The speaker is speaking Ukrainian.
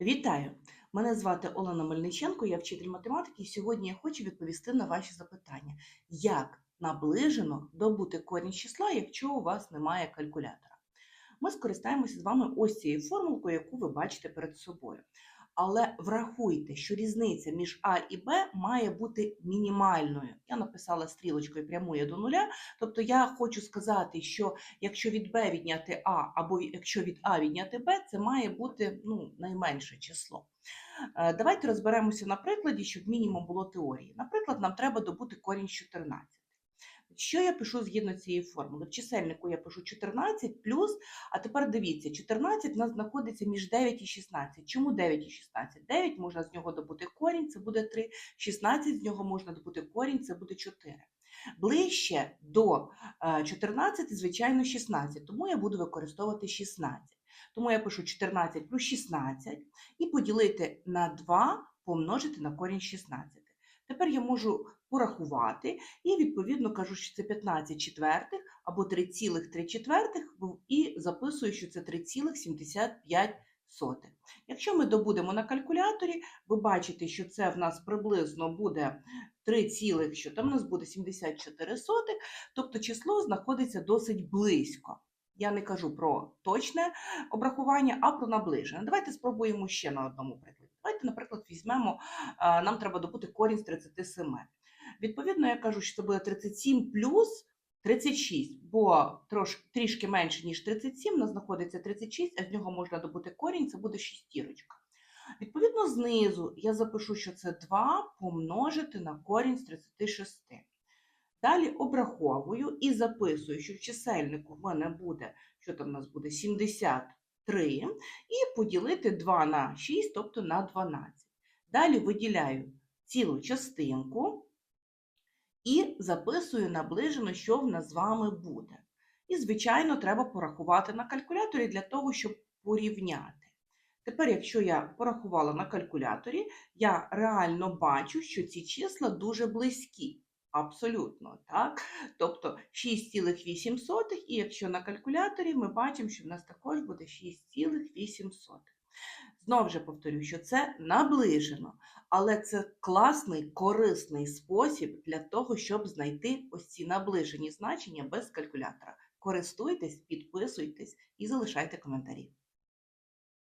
Вітаю! Мене звати Олена Мельниченко, я вчитель математики, і сьогодні я хочу відповісти на ваші запитання. Як наближено добути корінь числа, якщо у вас немає калькулятора? Ми скористаємося з вами ось цією формулкою, яку ви бачите перед собою. Але врахуйте, що різниця між А і Б має бути мінімальною. Я написала стрілочкою прямує до нуля. Тобто я хочу сказати, що якщо від Б відняти А, або якщо від А відняти Б, це має бути ну, найменше число. Е, Давайте розберемося на прикладі, щоб мінімум було теорії. Наприклад, нам треба добути корінь з 14. Що я пишу згідно цієї формули? В чисельнику я пишу 14 плюс, а тепер дивіться, 14 у нас знаходиться між 9 і 16. Чому 9 і 16? 9 можна з нього добути корінь, це буде 3, 16 з нього можна добути корінь, це буде 4. Ближче до е, 14, звичайно, 16, тому я буду використовувати 16. Тому я пишу 14 плюс 16 і поділити на 2 помножити на корінь 16. Тепер я можу порахувати і відповідно кажу, що це 15 четвертих або 3,3 четвертих і записую, що це 3,75. Якщо ми добудемо на калькуляторі, ви бачите, що це в нас приблизно буде 3, що там у нас буде 74 сотих, тобто число знаходиться досить близько. Я не кажу про точне обрахування, а про наближене. Давайте спробуємо ще на одному прикладі. Давайте, наприклад, візьмемо, нам треба добути корінь з 37. Відповідно, я кажу, що це буде 37 плюс 36, бо трош, трішки менше, ніж 37, у нас знаходиться 36, а з нього можна добути корінь, це буде шістірочка. Відповідно, знизу я запишу, що це 2 помножити на корінь з 36. Далі обраховую і записую, що в чисельнику в мене буде, що там у нас буде 73, і поділити 2 на 6, тобто на 12. Далі виділяю цілу частинку і записую наближено, що в нас з вами буде. І, звичайно, треба порахувати на калькуляторі для того, щоб порівняти. Тепер, якщо я порахувала на калькуляторі, я реально бачу, що ці числа дуже близькі. Абсолютно, так? Тобто 6,8, і якщо на калькуляторі, ми бачимо, що в нас також буде 6,8. Знову ж повторю, що це наближено, але це класний, корисний спосіб для того, щоб знайти ось ці наближені значення без калькулятора. Користуйтесь, підписуйтесь і залишайте коментарі.